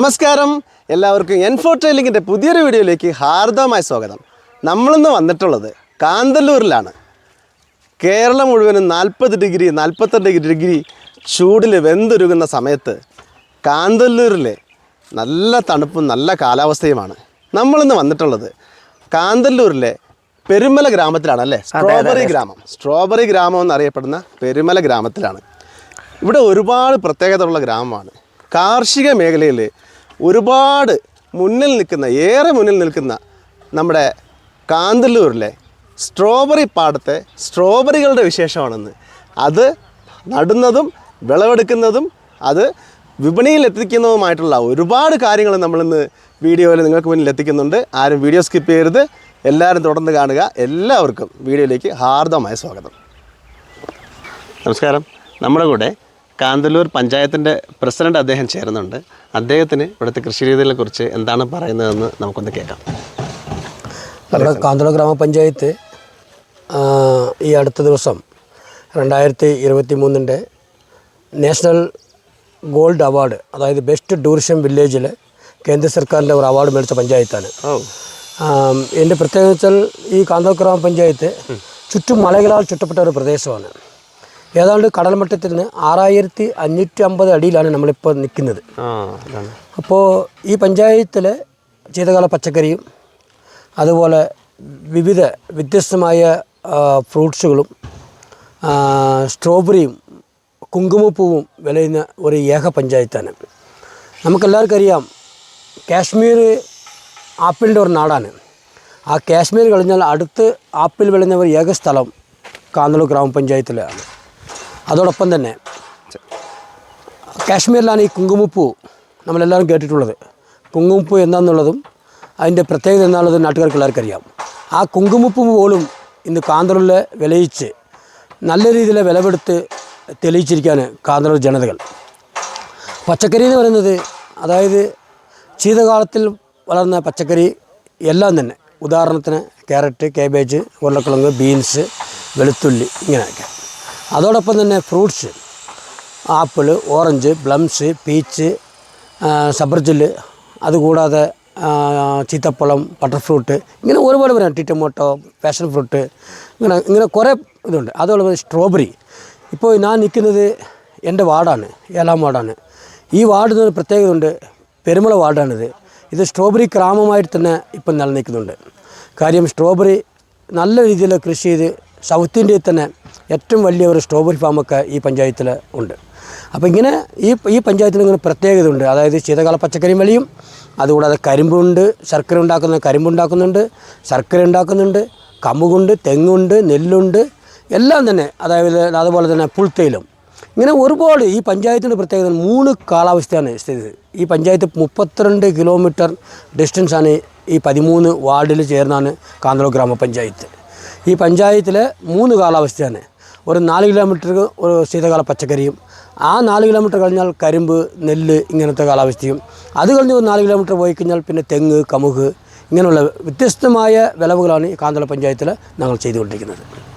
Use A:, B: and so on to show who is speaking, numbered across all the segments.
A: നമസ്കാരം. എല്ലാവർക്കും എൻഫോ ട്രെയിലിങ്ങിന്റെ പുതിയൊരു വീഡിയോയിലേക്ക് ഹാർദവമായ സ്വാഗതം. നമ്മളിന്ന് വന്നിട്ടുള്ളത് കാന്തല്ലൂരിലാണ്. കേരളം മുഴുവനും നാൽപ്പത് ഡിഗ്രി നാൽപ്പത്തെട്ട് ഡിഗ്രി ചൂടിൽ വെന്തുരുകുന്ന സമയത്ത് കാന്തല്ലൂരിലെ നല്ല തണുപ്പും നല്ല കാലാവസ്ഥയുമാണ് നമ്മളിന്ന് വന്നിട്ടുള്ളത് കാന്തല്ലൂരിലെ പെരുമല ഗ്രാമത്തിലാണ് അല്ലേ? സ്ട്രോബറി ഗ്രാമം. സ്ട്രോബറി ഗ്രാമം എന്നറിയപ്പെടുന്ന പെരുമല ഗ്രാമത്തിലാണ്. ഇവിടെ ഒരുപാട് പ്രത്യേകതയുള്ള ഗ്രാമമാണ്. കാർഷിക മേഖലയിൽ ഒരുപാട് മുന്നിൽ നിൽക്കുന്ന ഏറെ മുന്നിൽ നിൽക്കുന്ന നമ്മുടെ കാന്തല്ലൂരിലെ സ്ട്രോബറി പാടത്തെ സ്ട്രോബറികളുടെ വിശേഷമാണെന്ന്. അത് നടുന്നതും വിളവെടുക്കുന്നതും അത് വിപണിയിൽ എത്തിക്കുന്നതുമായിട്ടുള്ള ഒരുപാട് കാര്യങ്ങൾ നമ്മളിന്ന് വീഡിയോയിൽ നിങ്ങൾക്ക് മുന്നിൽ എത്തിക്കുന്നുണ്ട്. ആരും വീഡിയോ സ്കിപ്പ് ചെയ്യരുത്. എല്ലാവരും തുടർന്ന് കാണുക. എല്ലാവർക്കും വീഡിയോയിലേക്ക് ഹാർദമായ സ്വാഗതം. നമസ്കാരം. നമ്മുടെ കൂടെ കാന്തല്ലൂർ പഞ്ചായത്തിന്റെ പ്രസിഡന്റ് അദ്ദേഹം ചേരുന്നുണ്ട്. അദ്ദേഹത്തിന് ഇവിടുത്തെ കൃഷി രീതികളെ കുറിച്ച് എന്താണ് പറയുന്നതെന്ന് നമുക്കൊന്ന് കേൾക്കാം.
B: നമ്മുടെ കാന്തല്ലൂർ ഗ്രാമപഞ്ചായത്ത് ഈ അടുത്ത ദിവസം രണ്ടായിരത്തി ഇരുപത്തി മൂന്നിന്റെ നാഷണൽ ഗോൾഡ് അവാർഡ് അതായത് ബെസ്റ്റ് ടൂറിസം വില്ലേജിൽ കേന്ദ്ര സർക്കാരിന്റെ ഒരു അവാർഡ് മേടിച്ച പഞ്ചായത്താണ്. എന്റെ പ്രത്യേകത വെച്ചാൽ ഈ കാന്തള ഗ്രാമപഞ്ചായത്ത് ചുറ്റും മലകളാൽ ചുറ്റപ്പെട്ട ഒരു പ്രദേശമാണ്. ഏതാണ്ട് കടൽമട്ടത്തിൽ നിന്ന് ആറായിരത്തി അഞ്ഞൂറ്റി അമ്പത് അടിയിലാണ് നമ്മളിപ്പോൾ നിൽക്കുന്നത്. അപ്പോൾ ഈ പഞ്ചായത്തിൽ ശീതകാല പച്ചക്കറിയും അതുപോലെ വിവിധ വ്യത്യസ്തമായ ഫ്രൂട്ട്സുകളും സ്ട്രോബെറിയും കുങ്കുമപ്പൂവും വിളയുന്ന ഒരു ഏക പഞ്ചായത്താണ്. നമുക്കെല്ലാവർക്കും അറിയാം കാശ്മീർ ആപ്പിളിന്റെ ഒരു നാടാണ്. ആ കാശ്മീർ കഴിഞ്ഞാൽ അടുത്ത് ആപ്പിൾ വിളയുന്ന ഒരു ഏക സ്ഥലം കാന്തളൂർ ഗ്രാമപഞ്ചായത്തിലാണ്. അതോടൊപ്പം തന്നെ കാശ്മീരിലാണ് ഈ കുങ്കുമപ്പൂ നമ്മളെല്ലാവരും കേട്ടിട്ടുള്ളത്. കുങ്കുമപ്പൂ എന്താണെന്നുള്ളതും അതിന്റെ പ്രത്യേകത എന്താണെന്നുള്ളത് നാട്ടുകാർക്ക് എല്ലാവർക്കും അറിയാം. ആ കുങ്കുമപ്പൂ പോലും ഇന്ന് കാന്തറിൽ വിലയിച്ച് നല്ല രീതിയിൽ വിലവെടുത്ത് തെളിയിച്ചിരിക്കുകയാണ് കാന്തറ ജനതകൾ. പച്ചക്കറി എന്ന് പറയുന്നത് അതായത് ശീതകാലത്തിൽ വളർന്ന പച്ചക്കറി എല്ലാം തന്നെ. ഉദാഹരണത്തിന് ക്യാരറ്റ് കാബേജ് ഉരുളക്കിഴങ്ങ് ബീൻസ് വെളുത്തുള്ളി ഇങ്ങനെയൊക്കെ. അതോടൊപ്പം തന്നെ fruits apple orange plums peach സബർജിൽ അതുകൂടാതെ ചീത്തപ്പഴം ബട്ടർ ഫ്രൂട്ട് ഇങ്ങനെ ഒരുപാട് പറയാം ടിറ്റമോട്ടോ പാഷൻ ഫ്രൂട്ട് ഇങ്ങനെ ഇങ്ങനെ കുറേ ഇതുണ്ട്. അതോടൊപ്പം സ്ട്രോബെറി ഇപ്പോൾ ഞാൻ നിൽക്കുന്നത് എന്റെ വാർഡാണ് ഏഴാം വാർഡാണ്. ഈ വാർഡിന് ഒരു പ്രത്യേകത ഉണ്ട് പെരുമള വാർഡാണിത്. ഇത് സ്ട്രോബെറി ഗ്രാമമായിട്ട് തന്നെ ഇപ്പം നിലനിൽക്കുന്നുണ്ട്. കാര്യം സ്ട്രോബെറി നല്ല രീതിയിൽ കൃഷി ചെയ്ത് സൗത്ത് ഇന്ത്യയിൽ തന്നെ ഏറ്റവും വലിയ ഒരു സ്ട്രോബെറി ഫാമൊക്കെ ഈ പഞ്ചായത്തിൽ ഉണ്ട്. അപ്പോൾ ഇങ്ങനെ ഈ ഈ പഞ്ചായത്തിന് ഇങ്ങനെ പ്രത്യേകത ഉണ്ട്. അതായത് ശീതകാല പച്ചക്കറിയും വലിയും അതുകൂടാതെ കരിമ്പുണ്ട് ശർക്കര ഉണ്ടാക്കുന്ന കരിമ്പുണ്ടാക്കുന്നുണ്ട് ശർക്കര ഉണ്ടാക്കുന്നുണ്ട് കമുകുണ്ട് തെങ്ങുണ്ട് നെല്ലുണ്ട് എല്ലാം തന്നെ അതായത് അതുപോലെ തന്നെ പുൽത്തേലും. ഇങ്ങനെ ഒരുപാട് ഈ പഞ്ചായത്തിന്റെ പ്രത്യേകത മൂന്ന് കാലാവസ്ഥയാണ് സ്ഥിതി. ഈ പഞ്ചായത്ത് മുപ്പത്തിരണ്ട് കിലോമീറ്റർ ഡിസ്റ്റൻസാണ് ഈ പതിമൂന്ന് വാർഡിൽ ചേർന്നാണ് കാന്തളൂർ ഗ്രാമപഞ്ചായത്ത്. ഈ പഞ്ചായത്തിലെ മൂന്ന് കാലാവസ്ഥയാണ്. ഒരു നാല് കിലോമീറ്റർ ഒരു ശീതകാല പച്ചക്കറിയും. ആ നാല് കിലോമീറ്റർ കഴിഞ്ഞാൽ കരിമ്പ് നെല്ല് ഇങ്ങനത്തെ കാലാവസ്ഥയും. അത് കഴിഞ്ഞ് ഒരു നാല് കിലോമീറ്റർ പോയി കഴിഞ്ഞാൽ പിന്നെ തെങ്ങ് കമുക് ഇങ്ങനെയുള്ള വ്യത്യസ്തമായ വിളവുകളാണ് ഈ കാന്തള പഞ്ചായത്തിൽ ഞങ്ങൾ ചെയ്തുകൊണ്ടിരിക്കുന്നത്.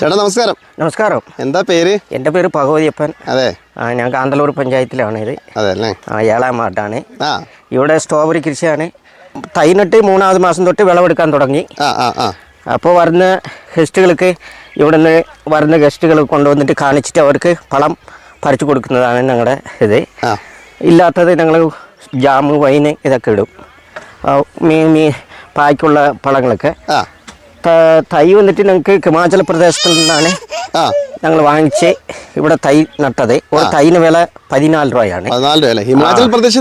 A: ചേട്ടാ നമസ്കാരം.
C: നമസ്കാരം.
A: എന്താ പേര്?
C: എന്റെ പേര് ഭഗവതിയപ്പൻ.
A: അതെ.
C: ആ, ഞാൻ കാന്തല്ലൂർ പഞ്ചായത്തിലാണ് ഇത്.
A: അതെ അല്ലേ?
C: ആ, ഏഴാം വാർഡാണ്.
A: ആ.
C: ഇവിടെ സ്ട്രോബെറി കൃഷിയാണ്. തൈ നട്ട് മൂന്നാമത് മാസം തൊട്ട് വിളവെടുക്കാൻ തുടങ്ങി.
A: ആ ആ ആ.
C: അപ്പോൾ വരുന്ന ഗസ്റ്റുകൾക്ക് ഇവിടെ നിന്ന് വരുന്ന ഗസ്റ്റുകൾ കൊണ്ടുവന്നിട്ട് കാണിച്ചിട്ട് അവർക്ക് പഴം പറിച്ചു കൊടുക്കുന്നതാണ് ഞങ്ങളുടെ ഇത്. ഇല്ലാത്തത് ഞങ്ങൾ ജാമ് വൈന് ഇതൊക്കെ ഇടും. മീൻ മീൻ മീ പായ്ക്കുള്ള പഴങ്ങളൊക്കെ ത- വന്നിട്ട് ഞങ്ങൾക്ക് ഹിമാചൽ പ്രദേശത്തിൽ നിന്നാണ് ഞങ്ങൾ വാങ്ങിച്ച് ഇവിടെ തൈ നട്ടത്. ഒരു തൈന് വില പതിനാല് രൂപയാണ്.
A: ഹിമാചൽ പ്രദേശിൽ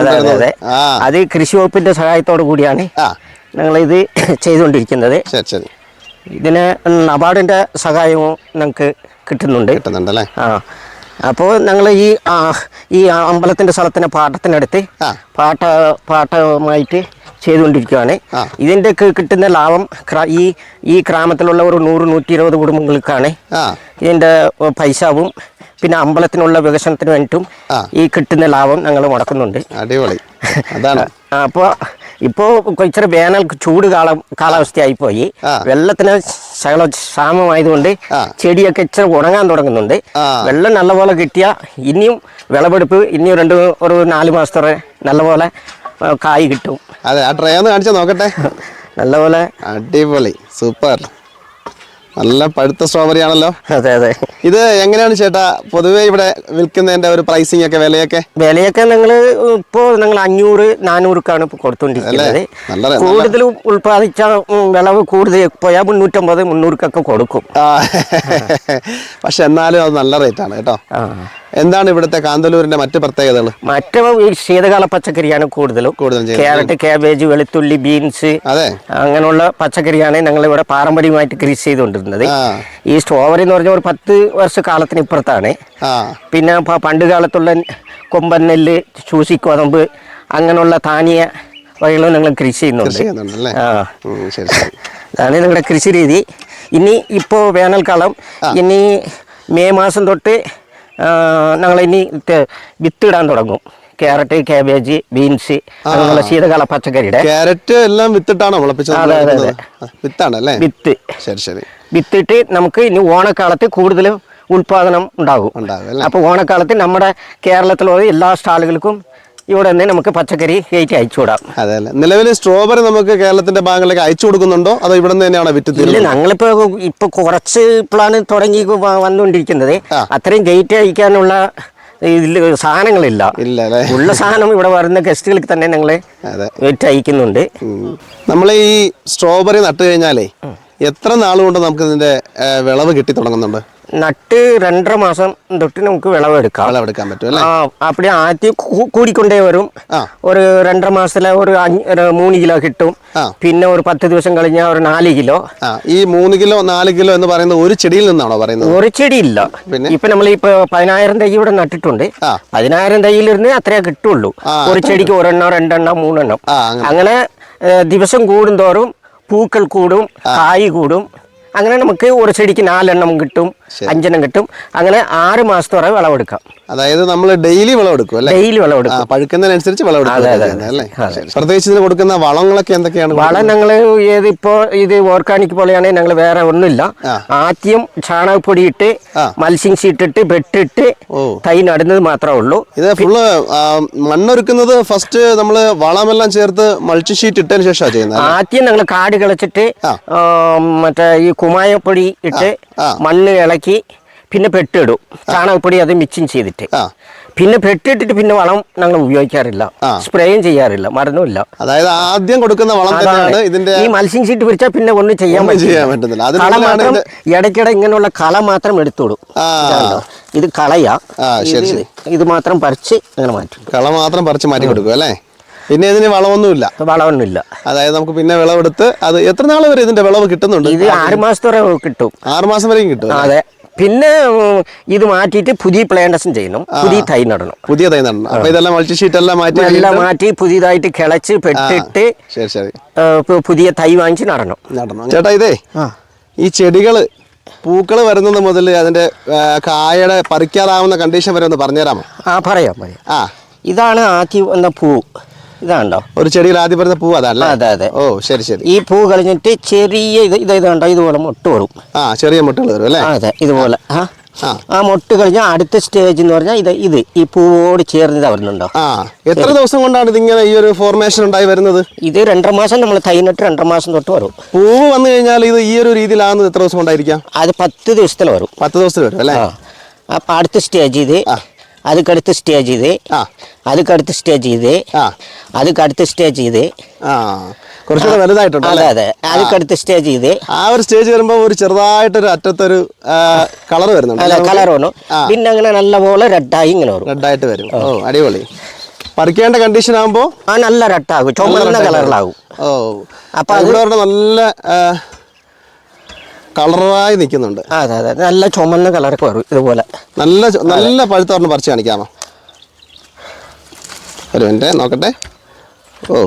C: അതെ, അതെ, അത്. കൃഷി വകുപ്പിന്റെ സഹായത്തോടു കൂടിയാണ് ഞങ്ങൾ ഇത് ചെയ്തുകൊണ്ടിരിക്കുന്നത്.
A: ശരി ശരി.
C: ഇതിന് നബാർഡിന്റെ സഹായവും ഞങ്ങൾക്ക് കിട്ടുന്നുണ്ട്.
A: കിട്ടുന്നുണ്ടല്ലേ?
C: ആ. അപ്പോൾ ഞങ്ങൾ ഈ ഈ അമ്പലത്തിന്റെ സ്ഥലത്തിന് പാട്ടത്തിനടുത്ത്. പാട്ട പാട്ടമായിട്ട് ചെയ്തുകൊണ്ടിരിക്കുകയാണ്
A: ആ.
C: ഇതിന്റെ കിട്ടുന്ന ലാഭം ഈ ഈ ഗ്രാമത്തിലുള്ള ഒരു നൂറ് നൂറ്റി ഇരുപത് കുടുംബങ്ങൾക്കാണ് ഇതിന്റെ പൈസവും പിന്നെ അമ്പലത്തിനുള്ള വികസനത്തിന് വേണ്ടിയിട്ടും ഈ കിട്ടുന്ന ലാഭം ഞങ്ങൾ മുടക്കുന്നുണ്ട്.
A: അടിപൊളി. അതാണ്.
C: അപ്പോൾ ഇപ്പോൾ ഇച്ചിരി വേനൽ ചൂട് കാലം
A: കാലാവസ്ഥയായിപ്പോയി.
C: വെള്ളത്തിന് ശകല ക്ഷാമമായതുകൊണ്ട് ചെടിയൊക്കെ ഇച്ചിരി ഉണങ്ങാൻ തുടങ്ങുന്നുണ്ട്. വെള്ളം നല്ലപോലെ കിട്ടിയാൽ ഇനിയും വിളവെടുപ്പ് ഇനിയും രണ്ട് ഒരു നാല് മാസത്തോടെ നല്ലപോലെ കായ് കിട്ടും.
A: അതെ ആ ട്രേ ഒന്ന് കാണിച്ചാൽ നോക്കട്ടെ.
C: നല്ലപോലെ.
A: അടിപൊളി. സൂപ്പർ. നല്ല പഴുത്ത സ്ട്രോബെറി ആണല്ലോ.
C: അതെ അതെ.
A: ഇത് എങ്ങനെയാണ് ചേട്ടാ? പൊതുവേ ഇവിടെ വിൽക്കുന്നതിന്റെ ഒരു പ്രൈസിംഗ് ഒക്കെ വിലയൊക്കെ?
C: വിലയൊക്കെ നിങ്ങൾ ഇപ്പോൾ നിങ്ങൾ അഞ്ഞൂറ് നാനൂറുക്കാണ് ഇപ്പോൾ കൊടുത്തുകൊണ്ടിരിക്കുന്നത്
A: അല്ലേ? നല്ല റെ-
C: കൂടുതൽ ഉൽപ്പാദിച്ച ഉം, വിളവ് കൂടുതൽ പോയാൽ മുന്നൂറ്റമ്പത് മുന്നൂറുക്കൊക്കെ കൊടുക്കും.
A: പക്ഷെ എന്നാലും അത് നല്ല റേറ്റ് ആണ് കേട്ടോ. എന്താണ് ഇവിടുത്തെ കാന്തല്ലൂരിന്റെ മറ്റു പ്രത്യേകതകൾ?
C: മറ്റു ശീതകാല പച്ചക്കറിയാണ് കൂടുതലും.
A: കൂടുതലും ചെയ്യുന്നത്.
C: ക്യാരറ്റ് കാബേജ് വെളുത്തുള്ളി ബീൻസ്
A: അതെ.
C: അങ്ങനെയുള്ള പച്ചക്കറിയാണ് ഞങ്ങൾ ഇവിടെ പാരമ്പര്യമായിട്ട് കൃഷി ചെയ്തുകൊണ്ടിരുന്നത്.
A: ആ.
C: ഈ സ്ട്രോബെറി എന്ന് പറഞ്ഞാൽ ഒരു പത്ത് വർഷ കാലത്തിന് ഇപ്പുറത്താണ്.
A: ആ.
C: പിന്നെ പ- പണ്ട് കാലത്തുള്ള കൊമ്പൻ നെല്ല് ചൂസിക്കോതമ്പ് അങ്ങനെയുള്ള താനിയ വകകളും ഞങ്ങൾ കൃഷി
A: കൃഷി
C: ചെയ്യുന്നുണ്ട്
A: ചെയ്യുന്നുണ്ടല്ലേ
C: ആ.
A: ഉം, ശരി ശരി.
C: അതാണ് നിങ്ങളുടെ കൃഷി രീതി ഇനി ഇപ്പോൾ വേനൽക്കാലം ഇനി മെയ് മാസം തൊട്ട് ഞങ്ങൾ ഇനി വിത്തിടാൻ തുടങ്ങും. ക്യാരറ്റ് കാബേജ് ബീൻസ് അങ്ങനെയുള്ള ശീതകാല പച്ചക്കറിയുടെ.
A: ക്യാരറ്റ് എല്ലാം വിത്തിട്ടാണോ
C: അതെ, അതെ, അതെ.
A: ആ, വിത്താണല്ലേ
C: വിത്ത്.
A: ശരി ശരി.
C: വിത്തിട്ട് നമുക്ക് ഇനി ഓണക്കാലത്ത് കൂടുതലും ഉൽപാദനം ഉണ്ടാകും.
A: അപ്പൊ
C: അപ്പോൾ ഓണക്കാലത്ത് നമ്മുടെ കേരളത്തിലുള്ള എല്ലാ സ്റ്റാളുകൾക്കും ഇവിടെ നിന്ന് നമുക്ക് പച്ചക്കറി കയറ്റി അയച്ചുവിടാം.
A: അതെ അല്ലേ നിലവിൽ സ്ട്രോബെറി നമുക്ക് കേരളത്തിന്റെ ഭാഗങ്ങളിലേക്ക് അയച്ചു കൊടുക്കുന്നുണ്ടോ? അതോ ഇവിടെ നിന്ന് തന്നെയാണ് വിറ്റ്
C: ഇല്ല ഞങ്ങളിപ്പോ ഇപ്പൊ കുറച്ച് ഇപ്പോഴാണ് തുടങ്ങി വന്നുകൊണ്ടിരിക്കുന്നത്. അത്രയും കയറ്റി അയക്കാനുള്ള സാധനങ്ങളില്ല. ഉള്ള സാധനം ഇവിടെ വരുന്ന ഗസ്റ്റുകൾക്ക് തന്നെ ഞങ്ങൾ ഗേറ്റ് അയക്കുന്നുണ്ട്.
A: നമ്മൾ ഈ സ്ട്രോബെറി നട്ടു കഴിഞ്ഞാലേ എത്ര നാൾ കൊണ്ട് നമുക്ക് ഇതിന്റെ വിളവ് കിട്ടി തുടങ്ങുന്നുണ്ട്?
C: നട്ട് രണ്ടര മാസം തൊട്ട് നമുക്ക് വിളവെടുക്കാം
A: വിളവെടുക്കാൻ പറ്റും
C: ആ അപ്പടി ആദ്യം കൂടിക്കൊണ്ടേ വരും. ഒരു രണ്ടര മാസത്തിലെ ഒരു മൂന്ന് കിലോ കിട്ടും. പിന്നെ ഒരു പത്ത് ദിവസം കഴിഞ്ഞാൽ ഒരു നാല് കിലോ.
A: ഈ മൂന്ന് കിലോ നാല് കിലോ എന്ന് പറയുന്നത് ഒരു ചെടിയിൽ നിന്നാണോ പറയുന്നത്?
C: ഒരു ചെടിയില്ല.
A: പിന്നെ?
C: ഇപ്പൊ നമ്മൾ ഇപ്പൊ പതിനായിരം തൈ ഇവിടെ നട്ടിട്ടുണ്ട്. പതിനായിരം തൈയിലിരുന്ന് അത്രേ കിട്ടുള്ളൂ. ഒരു ചെടിക്ക് ഒരെണ്ണം രണ്ടെണ്ണം മൂന്നെണ്ണം.
A: അങ്ങനെ.
C: ദിവസം കൂടുന്തോറും പൂക്കൾ കൂടും കായ് കൂടും അങ്ങനെ നമുക്ക് ഒരു ചെടിക്ക് നാലെണ്ണം കിട്ടും അഞ്ചെണ്ണം കിട്ടും. അങ്ങനെ ആറ് മാസത്തോടെ വിളവെടുക്കാം.
A: അതായത് നമ്മൾ ഡെയിലി വിളവെടുക്കും അല്ലേ?
C: ഡെയിലി വിളവെടുക്കും.
A: പഴുക്കുന്നതിനനുസരിച്ച് വിളവെടുക്കും അല്ലേ? പ്രത്യേകിച്ച് ഇതിന് കൊടുക്കുന്ന വളങ്ങളൊക്കെ എന്തൊക്കെയാണ്
C: വളം ഞങ്ങൾ ഏത് ഇപ്പോൾ ഇത് ഓർഗാനിക് പോലെയാണെങ്കിൽ ഞങ്ങൾ വേറെ ഒന്നുമില്ല. ആദ്യം ചാണകപ്പൊടി ഇട്ട്
A: മത്സ്യംസി
C: മത്സ്യം ഇട്ടിട്ട്
A: വെട്ടിട്ട്.
C: തൈ നടുന്നത് മാത്രമേ ഉള്ളൂ.
A: ഇത് ഫുള്ള് മണ്ണൊരുക്കുന്നത് ഫസ്റ്റ് നമ്മൾ വളമെല്ലാം ചേർത്ത് മൾച്ച് ഷീറ്റ് ഇട്ടതിന് ശേഷമാണ് ചെയ്യുന്നത്?
C: ആദ്യം ഞങ്ങൾ കാട് കിളച്ചിട്ട് മറ്റേ ഈ കുമായപ്പൊടി ഇട്ട്. മണ്ണ് ഇളക്കി പിന്നെ പെട്ടിടും ചാണകപ്പൊടി അത് മിക്സിങ് ചെയ്തിട്ട് പിന്നെ പെട്ടിട്ടിട്ട് പിന്നെ വളം ഞങ്ങൾ ഉപയോഗിക്കാറില്ല സ്പ്രേയും ചെയ്യാറില്ല മരുന്നുമില്ല
A: അതായത് ആദ്യം കൊടുക്കുന്ന വളം തന്നെയാണ് ഇതിന്റെ
C: ഈ മത്സ്യം ചീട്ട് പിടിച്ചാൽ പിന്നെ ഒന്നും ചെയ്യാൻ പറ്റില്ല. കള മാത്രം ഇടയ്ക്കിടെ ഇങ്ങനെയുള്ള കള മാത്രം എടുത്തോടും ഇത് കളയാ. ഇത് മാത്രം പറിച്ച് അങ്ങനെ മാറ്റും
A: കള മാത്രം പറിച്ച് മാറ്റി കൊടുക്കും അല്ലേ പിന്നെ ഇതിന് വളമൊന്നുമില്ല.
C: വളമൊന്നുമില്ല.
A: അതായത് നമുക്ക് പിന്നെ വിളവെടുത്ത് അത് എത്ര നാൾ വരെ ഇതിന്റെ വിളവ് കിട്ടുന്നുണ്ട്?
C: ഇത് ആറ് മാസത്തോടെ കിട്ടും.
A: ആറ് മാസം വരെയും കിട്ടും
C: അതെ. പിന്നെ ഇത് മാറ്റിയിട്ട് പുതിയ പ്ലാന്റേഷൻ ചെയ്യണം. പുതിയ തൈ നടണം.
A: പുതിയ തൈ നടണം. അപ്പൊ ഇതെല്ലാം മൾട്ടി ഷീറ്റ് എല്ലാം മാറ്റി
C: എല്ലാം മാറ്റി പുതിയതായിട്ട് കിളച്ച് പെട്ടിട്ട്
A: ശരി ശരി.
C: പുതിയ തൈ വാങ്ങിച്ച് നടണം.
A: നടണം. ചേട്ടാ ഇതേ ഈ ചെടികൾ പൂക്കൾ വരുന്നത് മുതൽ അതിന്റെ കായയുടെ പറിക്കാറാവുന്ന കണ്ടീഷൻ വരെ ഒന്ന് പറഞ്ഞുതരാമോ?
C: ആ പറയാം പറയാം.
A: ആ.
C: ഇതാണ് ആക്കി വന്ന പൂ. ഇതാണ്ടോ?
A: ഒരു ചെടിയിൽ ആദ്യം വരുന്ന പൂ അതല്ലേ?
C: അതെ അതെ.
A: ഓ ശരി ശരി.
C: ഈ പൂ കളഞ്ഞിട്ട് ചെറിയ ഇത് ഇത് ഇതുണ്ടോ? ഇതുപോലെ മൊട്ട് വരും.
A: ആ ചെറിയ മുട്ടകൾ വരും അല്ലേ?
C: അതെ ഇതുപോലെ. ആ
A: ആ.
C: മൊട്ട് കഴിഞ്ഞാൽ അടുത്ത സ്റ്റേജ് എന്ന് പറഞ്ഞാൽ ഇത് ഇത്. ഈ പൂവോട് ചേർന്ന് ഇത് വരുന്നുണ്ടോ?
A: ആ എത്ര ദിവസം കൊണ്ടാണ് ഇതിങ്ങനെ ഈ ഒരു ഫോർമേഷൻ ഉണ്ടായി വരുന്നത്?
C: ഇത് രണ്ടര മാസം നമ്മൾ തൈനിട്ട് രണ്ടര മാസം തൊട്ട് വരും.
A: പൂവ് വന്നു കഴിഞ്ഞാൽ ഇത് ഈ ഒരു രീതിയിലാകുന്നത് എത്ര ദിവസം കൊണ്ടായിരിക്കാം?
C: അത് പത്ത് ദിവസത്തിൽ വരും.
A: പത്ത് ദിവസത്തിൽ വരും അല്ലേ?
C: അപ്പം അടുത്ത സ്റ്റേജ് ഇത്
A: ಅದಕ್ಕടുത്ത്
C: സ്റ്റേജ് ಇದೆ ಅದಕ್ಕടുത്ത്
A: സ്റ്റേജ്
C: ಇದೆ ಅದಕ್ಕടുത്ത് സ്റ്റേജ്
A: ಇದೆ കുറച്ചുകൂടെ വലുതായിട്ടുണ്ട്
C: അതെ അതെ. അതുക്കടുത്ത് സ്റ്റേജ് ചെയ്ത്.
A: ആ ഒരു സ്റ്റേജ് വരുമ്പോൾ ഒരു ചെറുതായിട്ടൊരു അറ്റത്തൊരു കളർ വരുന്നുണ്ട്.
C: അല്ല കളർ വേണം പിന്നെ അങ്ങനെ നല്ല പോലെ റെഡായി ഇങ്ങനെ വരും.
A: റെഡായിട്ട് വരും. ഓ. അടിപൊളി. പറിക്കേണ്ട കണ്ടീഷൻ ആകുമ്പോ
C: ആ നല്ല റെഡാകും ചുമന്ന കളറിലാകും
A: ഓ.
C: അപ്പൊ
A: അതിലൂടെ നല്ല കളറായി നിൽക്കുന്നുണ്ട്.
C: അതെ അതെ. നല്ല ചുമന്ന കളറൊക്കെ വരും ഇതുപോലെ.
A: നല്ല നല്ല പഴുത്തോറിന് പറിച്ച് കാണിക്കാമോ? ഒരു മിനിറ്റ് നോക്കട്ടെ. ഓ.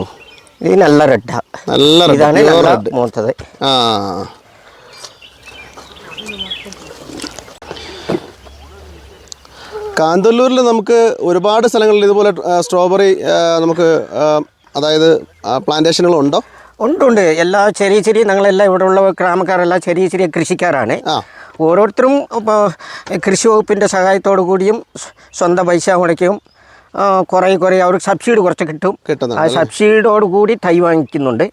C: ഇത് നല്ല റെഡാ
A: നല്ല
C: ഇതാണ്
A: red.
C: മൂത്തത്.
A: ആ. കാന്തല്ലൂരിൽ നമുക്ക് ഒരുപാട് സ്ഥലങ്ങളിൽ ഇതുപോലെ സ്ട്രോബെറി നമുക്ക് അതായത് പ്ലാന്റേഷനുകളുണ്ടോ
C: ഉണ്ട് ഉണ്ട് എല്ലാ ചെറിയ ചെറിയ ഞങ്ങളെല്ലാം ഇവിടെ ഉള്ള ഗ്രാമക്കാരെല്ലാം ചെറിയ ചെറിയ കൃഷിക്കാരാണ്. ഓരോരുത്തരും ഇപ്പോൾ കൃഷി വകുപ്പിന്റെ സഹായത്തോടു കൂടിയും സ്വന്തം പൈസ മുടക്കിയും കുറേ കുറേ അവർക്ക് സബ്സിഡി കുറച്ച് കിട്ടും. ആ സബ്സിഡിയോട് കൂടി തൈ വാങ്ങിക്കുന്നുണ്ട്.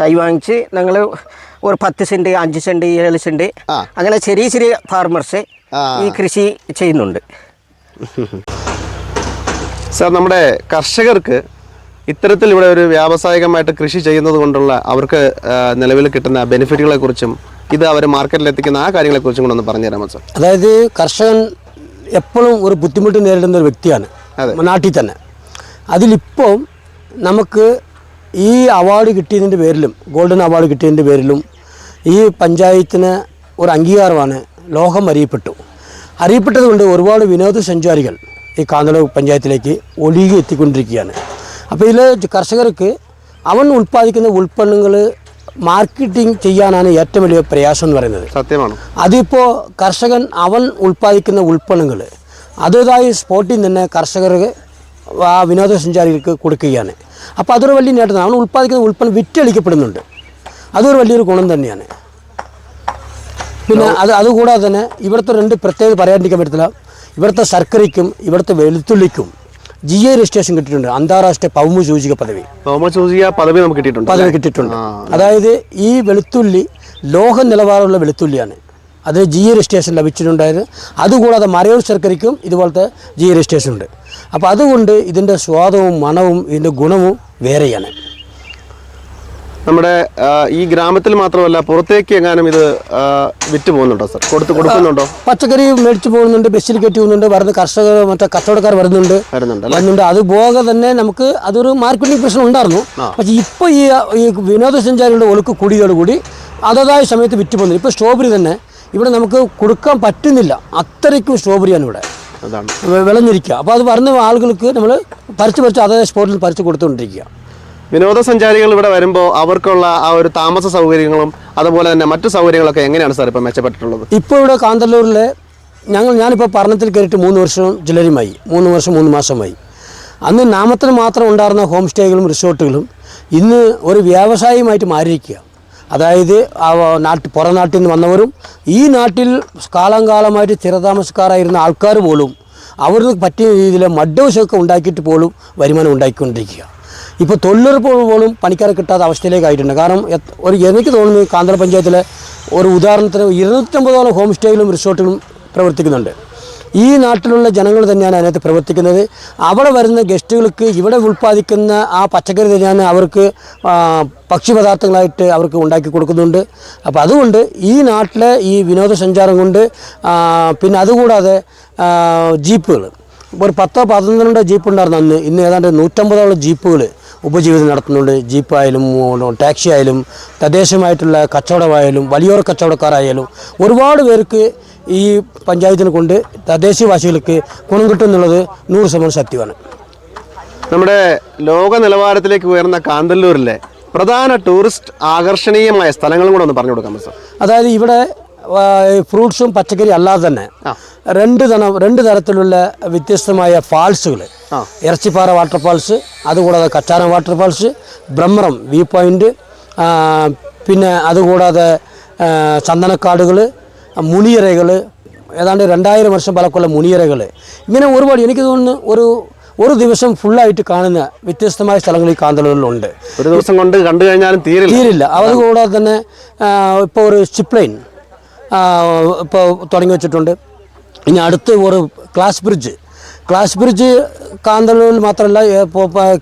C: തൈ വാങ്ങിച്ച് ഞങ്ങൾ ഒരു പത്ത് സെന്റ് അഞ്ച് സെന്റ് ഏഴ്
A: സെന്റ്
C: അങ്ങനെ ചെറിയ ചെറിയ ഫാർമേഴ്സ് ഈ കൃഷി ചെയ്യുന്നുണ്ട്.
A: സാർ നമ്മുടെ കർഷകർക്ക് ഇത്തരത്തിൽ ഇവിടെ ഒരു വ്യാവസായികമായിട്ട് കൃഷി ചെയ്യുന്നത് കൊണ്ടുള്ള അവർക്ക് നിലവിൽ കിട്ടുന്ന ബെനിഫിറ്റുകളെ കുറിച്ചും ഇത് അവർ മാർക്കറ്റിൽ എത്തിക്കുന്ന ആ കാര്യങ്ങളെക്കുറിച്ചും കൂടെ ഒന്ന് പറഞ്ഞു തരാമോ സാർ
B: അതായത് കർഷകൻ എപ്പോഴും ഒരു ബുദ്ധിമുട്ട് നേരിടുന്ന ഒരു വ്യക്തിയാണ്. നാട്ടിൽ തന്നെ. അതിലിപ്പോൾ നമുക്ക് ഈ അവാർഡ് കിട്ടിയതിന്റെ പേരിലും ഗോൾഡൻ അവാർഡ് കിട്ടിയതിന്റെ പേരിലും ഈ പഞ്ചായത്തിന് ഒരു അംഗീകാരമാണ് ലോകം അറിയപ്പെട്ടു. അറിയപ്പെട്ടതുകൊണ്ട് ഒരുപാട് വിനോദസഞ്ചാരികൾ ഈ കാന്തള പഞ്ചായത്തിലേക്ക് ഒഴുകി എത്തിക്കൊണ്ടിരിക്കുകയാണ്. അപ്പോൾ ഇതിൽ കർഷകർക്ക് അവൻ ഉൽപ്പാദിക്കുന്ന ഉൽപ്പന്നങ്ങൾ മാർക്കറ്റിംഗ് ചെയ്യാനാണ് ഏറ്റവും വലിയ പ്രയാസം എന്ന് പറയുന്നത്.
A: സത്യമാണ്.
B: അതിപ്പോൾ കർഷകൻ അവൻ ഉൽപ്പാദിക്കുന്ന ഉൽപ്പന്നങ്ങൾ അതേതായ സ്പോട്ടിൽ തന്നെ കർഷകർക്ക് ആ വിനോദസഞ്ചാരികൾക്ക് കൊടുക്കുകയാണ്. അപ്പോൾ അതൊരു വലിയ നേട്ടമാണ്. അവൻ ഉൽപ്പാദിക്കുന്ന ഉൽപ്പന്നം വിറ്റഴിക്കപ്പെടുന്നുണ്ട്. അതൊരു വലിയൊരു ഗുണം തന്നെയാണ്. പിന്നെ അത് അതുകൂടാതെ തന്നെ ഇവിടുത്തെ രണ്ട് പ്രത്യേകത പറയാണ്ടിരിക്കാൻ പറ്റത്തില്ല. ഇവിടുത്തെ ശർക്കരയ്ക്കും ഇവിടുത്തെ വെളുത്തുള്ളിക്കും ജി ഐ രജിസ്ട്രേഷൻ കിട്ടിയിട്ടുണ്ട്. അന്താരാഷ്ട്ര പൗമ സൂചിക പദവി.
A: സൂചിയ പദവി നമുക്ക് കിട്ടിയിട്ടുണ്ട്
B: പദവി കിട്ടിയിട്ടുണ്ട്. അതായത് ഈ വെളുത്തുള്ളി ലോക നിലവാരമുള്ള വെളുത്തുള്ളിയാണ്. അത് ജി എ രജിസ്ട്രേഷൻ ലഭിച്ചിട്ടുണ്ടായത് അതുകൂടാതെ മരയൂർ ശർക്കരയ്ക്കും ഇതുപോലത്തെ ജി എ രജിസ്ട്രേഷൻ ഉണ്ട്. അപ്പോൾ അതുകൊണ്ട് ഇതിന്റെ സ്വാദവും മണവും ഇതിന്റെ ഗുണവും വേറെയാണ്.
A: നമ്മുടെ ഈ ഗ്രാമത്തിൽ മാത്രമല്ല പുറത്തേക്ക് എങ്ങാനും ഇത് വിറ്റ് പോകുന്നുണ്ടോ സാർ? കൊടുത്ത് കൊടുക്കുന്നുണ്ടോ?
B: പച്ചക്കറി മേടിച്ചു പോകുന്നുണ്ട് ബസ്സിൽ കയറ്റി പോകുന്നുണ്ട് വരുന്ന കർഷകർ മറ്റേ കച്ചവടക്കാർ വരുന്നുണ്ട്.
A: വരുന്നുണ്ട്
B: വരുന്നുണ്ട്. അതുപോകെ തന്നെ നമുക്ക് അതൊരു മാർക്കറ്റിംഗ് പ്രശ്നം ഉണ്ടായിരുന്നു. പക്ഷെ ഇപ്പോൾ ഈ ഈ വിനോദസഞ്ചാരികളുടെ ഒഴുക്ക് കൂടിയോടുകൂടി അതതായ സമയത്ത് വിറ്റ് പോകുന്നില്ല ഇപ്പോൾ സ്ട്രോബെറി തന്നെ ഇവിടെ നമുക്ക് കൊടുക്കാൻ പറ്റുന്നില്ല. അത്രയ്ക്കും സ്ട്രോബെറിയാണ് ഇവിടെ.
A: അതാണ്.
B: വിളഞ്ഞിരിക്കുക. അപ്പോൾ അത് വരുന്ന ആളുകൾക്ക് നമ്മൾ പറിച്ച് പറിച്ച് അതേ സ്പോട്ടിൽ പറിച്ച് കൊടുത്തുകൊണ്ടിരിക്കുക.
A: വിനോദസഞ്ചാരികൾ ഇവിടെ വരുമ്പോൾ അവർക്കുള്ള ആ ഒരു താമസ സൗകര്യങ്ങളും അതുപോലെ തന്നെ മറ്റു സൗകര്യങ്ങളൊക്കെ എങ്ങനെയാണ് സാർ ഇപ്പം മെച്ചപ്പെട്ടിട്ടുള്ളത്?
B: ഇപ്പോൾ ഇവിടെ കാന്തല്ലൂരിൽ ഞങ്ങൾ ഞാനിപ്പോൾ പഠനത്തിൽ കയറിയിട്ട് മൂന്ന് വർഷം ജില്ലരുമായി മൂന്ന് വർഷം മൂന്ന് മാസമായി. അന്ന് നാമത്തിന് മാത്രം ഉണ്ടായിരുന്ന ഹോം സ്റ്റേകളും റിസോർട്ടുകളും ഇന്ന് ഒരു വ്യവസായമായിട്ട് മാറിയിരിക്കുക. അതായത് ആ നാട്ടിൽ പുറം നാട്ടിൽ നിന്ന് വന്നവരും ഈ നാട്ടിൽ കാലം കാലമായിട്ട് സ്ഥിരതാമസക്കാരായിരുന്ന ആൾക്കാർ പോലും അവർക്ക് പറ്റിയ രീതിയിൽ മഡ് ഹൗസൊക്കെ ഉണ്ടാക്കിയിട്ട് പോലും വരുമാനം ഉണ്ടാക്കിക്കൊണ്ടിരിക്കുക. ഇപ്പോൾ തൊഴിലുറപ്പ് പോലും പണിക്കാരെ കിട്ടാത്ത അവസ്ഥയിലേക്ക് ആയിട്ടുണ്ട്. കാരണം ഒരു എനിക്ക് തോന്നുന്നു കാന്തള പഞ്ചായത്തിലെ ഒരു ഉദാഹരണത്തിന് ഇരുന്നൂറ്റമ്പതോളം ഹോം സ്റ്റേകളും റിസോർട്ടുകളും പ്രവർത്തിക്കുന്നുണ്ട്. ഈ നാട്ടിലുള്ള ജനങ്ങൾ തന്നെയാണ് അതിനകത്ത് പ്രവർത്തിക്കുന്നത്. അവിടെ വരുന്ന ഗസ്റ്റുകൾക്ക് ഇവിടെ ഉൽപ്പാദിക്കുന്ന ആ പച്ചക്കറി തന്നെയാണ് അവർക്ക് ഭക്ഷ്യപദാർത്ഥങ്ങളായിട്ട് അവർക്ക് ഉണ്ടാക്കി കൊടുക്കുന്നുണ്ട്. അപ്പോൾ അതുകൊണ്ട് ഈ നാട്ടിലെ ഈ വിനോദസഞ്ചാരം കൊണ്ട് പിന്നെ അതുകൂടാതെ ജീപ്പുകൾ. ഒരു പത്തോ പതിനൊന്നോ ജീപ്പ് ഉണ്ടായിരുന്നു അന്ന്. ഇന്ന് ഏതാണ്ട് നൂറ്റമ്പതോളം ജീപ്പുകൾ ഉപജീവിതം നടത്തുന്നുണ്ട്. ജീപ്പായാലും ടാക്സി ആയാലും തദ്ദേശമായിട്ടുള്ള കച്ചവടമായാലും വലിയോർ കച്ചവടക്കാരായാലും ഒരുപാട് പേർക്ക് ഈ പഞ്ചായത്തിനെ കൊണ്ട് തദ്ദേശവാസികൾക്ക് ഗുണം കിട്ടും എന്നുള്ളത് നൂറ് ശതമാനം സത്യമാണ്.
A: നമ്മുടെ ലോക നിലവാരത്തിലേക്ക് ഉയർന്ന കാന്തല്ലൂരിലെ പ്രധാന ടൂറിസ്റ്റ് ആകർഷണീയമായ സ്ഥലങ്ങളും കൂടെ ഒന്ന് പറഞ്ഞു കൊടുക്കാം സാർ
B: അതായത് ഇവിടെ ഫ്രൂട്ട്സും പച്ചക്കറി അല്ലാതെ തന്നെ രണ്ട് തരം രണ്ട് തരത്തിലുള്ള വ്യത്യസ്തമായ ഫാൾസുകൾ. ഇറച്ചിപ്പാറ വാട്ടർ ഫാൾസ് അതുകൂടാതെ Kacharam water falls Brahmaram view point പിന്നെ അതുകൂടാതെ ചന്ദനക്കാടുകൾ മുനിയറകൾ ഏതാണ്ട് രണ്ടായിരം വർഷം പഴക്കമുള്ള മുനിയറകൾ ഇങ്ങനെ ഒരുപാട് എനിക്ക് തോന്നുന്നു ഒരു ഒരു ദിവസം ഫുള്ളായിട്ട് കാണുന്ന വ്യത്യസ്തമായ സ്ഥലങ്ങൾ ഈ കാന്തളൂരിലുണ്ട്
A: ഒരു ദിവസം കൊണ്ട് കണ്ടു കഴിഞ്ഞാലും തീരില്ല.
B: തീരില്ല. അതുകൂടാതെ തന്നെ ഇപ്പോൾ ഒരു ചിപ്ലൈൻ ഇപ്പോൾ തുടങ്ങി വെച്ചിട്ടുണ്ട്. ഇനി അടുത്ത് ഒരു ക്ലാസ് ബ്രിഡ്ജ്. ക്ലാസ് ബ്രിഡ്ജ് കാന്തലൂരിൽ മാത്രമല്ല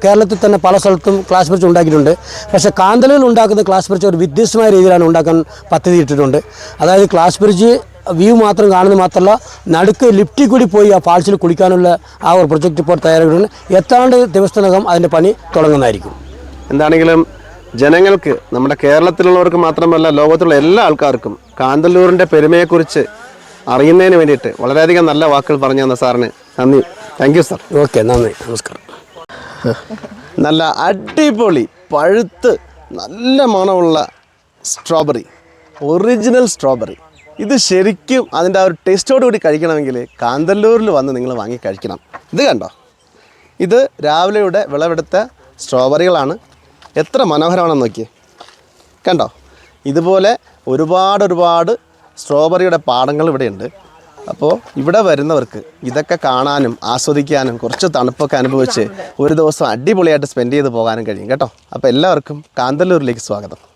B: കേരളത്തിൽ തന്നെ പല സ്ഥലത്തും ക്ലാസ് ബ്രിഡ്ജ് ഉണ്ടാക്കിയിട്ടുണ്ട്. പക്ഷേ കാന്തലൂരിൽ ഉണ്ടാക്കുന്ന ക്ലാസ് ബ്രിഡ്ജ് ഒരു വ്യത്യസ്തമായ രീതിയിലാണ് ഉണ്ടാക്കാൻ പദ്ധതി ഇട്ടിട്ടുണ്ട്. അതായത് ക്ലാസ് ബ്രിഡ്ജ് വ്യൂ മാത്രം കാണുന്നത് മാത്രമല്ല നടുക്ക് ലിഫ്റ്റിൽ കൂടി പോയി ആ ഫാൾസിൽ കുളിക്കാനുള്ള ആ ഒരു പ്രൊജക്റ്റ് ഇപ്പോൾ തയ്യാറാക്കിയിട്ടുണ്ട്. എത്താണ്ട് ദിവസത്തിനകം അതിന്റെ പണി തുടങ്ങുന്നതായിരിക്കും.
A: എന്താണെങ്കിലും ജനങ്ങൾക്ക് നമ്മുടെ കേരളത്തിലുള്ളവർക്ക് മാത്രമല്ല ലോകത്തുള്ള എല്ലാ ആൾക്കാർക്കും കാന്തല്ലൂരിന്റെ പെരുമയെക്കുറിച്ച് അറിയുന്നതിന് വേണ്ടിയിട്ട് വളരെയധികം നല്ല വാക്കുകൾ പറഞ്ഞു തന്ന സാറിന് നന്ദി. താങ്ക് യു സാർ
B: ഓക്കെ നന്ദി. നമസ്കാരം.
A: നല്ല അടിപൊളി പഴുത്ത് നല്ല മണമുള്ള സ്ട്രോബെറി ഒറിജിനൽ സ്ട്രോബെറി ഇത് ശരിക്കും അതിന്റെ ആ ഒരു ടേസ്റ്റോട് കൂടി കഴിക്കണമെങ്കിൽ കാന്തല്ലൂരിൽ വന്ന് നിങ്ങൾ വാങ്ങി കഴിക്കണം. ഇത് കണ്ടോ? ഇത് രാവിലെയുടെ വിളവെടുത്ത സ്ട്രോബെറികളാണ് എത്ര മനോഹരമാണെന്ന് നോക്കിയേ. കണ്ടോ? ഇതുപോലെ ഒരുപാട് ഒരുപാട് സ്ട്രോബെറിയുടെ പാടങ്ങൾ ഇവിടെയുണ്ട്. അപ്പോൾ ഇവിടെ വരുന്നവർക്ക് ഇതൊക്കെ കാണാനും ആസ്വദിക്കാനും കുറച്ച് തണുപ്പൊക്കെ അനുഭവിച്ച് ഒരു ദിവസം അടിപൊളിയായിട്ട് സ്പെൻഡ് ചെയ്ത് പോകാനും കഴിയും. കേട്ടോ? അപ്പോൾ എല്ലാവർക്കും കാന്തല്ലൂരിലേക്ക് സ്വാഗതം.